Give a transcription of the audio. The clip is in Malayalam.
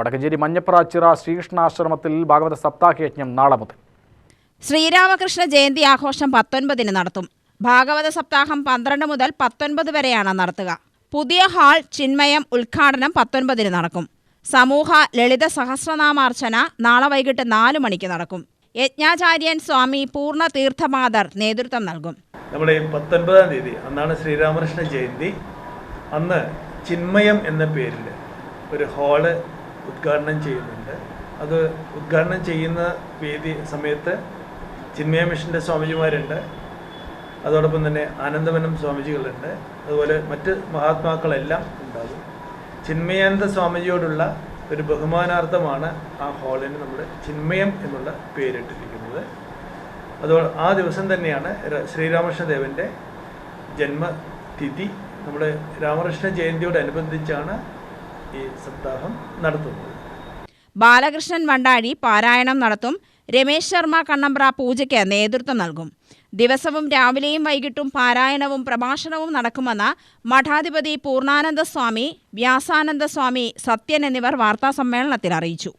വടക്കഞ്ചേരി മഞ്ഞപ്ര ചിറ ശ്രീകൃഷ്ണാശ്രമത്തിൽ ഭാഗവത സപ്താഹ യജ്ഞം നാളെ മുതൽ. ശ്രീരാമകൃഷ്ണ ജയന്തി ആഘോഷം പത്തൊൻപതിന് നടത്തും. ഭാഗവത സപ്താഹം പന്ത്രണ്ട് മുതൽ പത്തൊൻപത് വരെയാണ് നടത്തുക. പുതിയ ഹാൾ ചിന്മയം ഉദ്ഘാടനം പത്തൊൻപതിന് നടക്കും. സമൂഹ ലളിത സഹസ്രനാമാർച്ചന നാളെ വൈകിട്ട് നാല് മണിക്ക് നടക്കും. യജ്ഞാചാര്യൻ സ്വാമി പൂർണ തീർത്ഥമാതർ നേതൃത്വം നൽകും. നമ്മുടെ പത്തൊൻപതാം തീയതി അന്നാണ് ശ്രീരാമകൃഷ്ണ ജയന്തി. അന്ന് ചിന്മയം എന്ന പേരിൽ ഒരു ഹാൾ ഉദ്ഘാടനം ചെയ്യുന്നുണ്ട്. അത് ഉദ്ഘാടനം ചെയ്യുന്ന വേദി സമയത്ത് ചിന്മയ മിഷന്റെ സ്വാമിജിമാരുണ്ട്. അതോടൊപ്പം തന്നെ ആനന്ദവനം സ്വാമിജികളുണ്ട്. അതുപോലെ മറ്റ് മഹാത്മാക്കളെല്ലാം ഉണ്ടാകും. ചിന്മയാനന്ദ സ്വാമിജിയോടുള്ള ഒരു ബഹുമാനാർത്ഥമാണ് ആ ഹാളിന് നമ്മൾ ചിന്മയം എന്നുള്ള പേരിട്ടിരിക്കുന്നത്. അതോ ആ ദിവസം തന്നെയാണ് ശ്രീരാമകൃഷ്ണദേവന്റെ ജന്മതിഥി. നമ്മുടെ രാമകൃഷ്ണ ജയന്തിയോടനുബന്ധിച്ചാണ് ഈ സപ്താഹം നടത്തുന്നത് ബാലകൃഷ്ണൻ വണ്ടാഴി പാരായണം നടത്തും. രമേശ് ശർമ്മ കണ്ണമ്പ്ര പൂജയ്ക്ക് നേതൃത്വം നൽകും. ദിവസവും രാവിലെയും വൈകിട്ടും പാരായണവും പ്രഭാഷണവും നടക്കുമെന്ന് മഠാധിപതി പൂർണാനന്ദ സ്വാമി വ്യാസാനന്ദ സ്വാമി സത്യൻ എന്നിവർ വാർത്താസമ്മേളനത്തിൽ അറിയിച്ചു.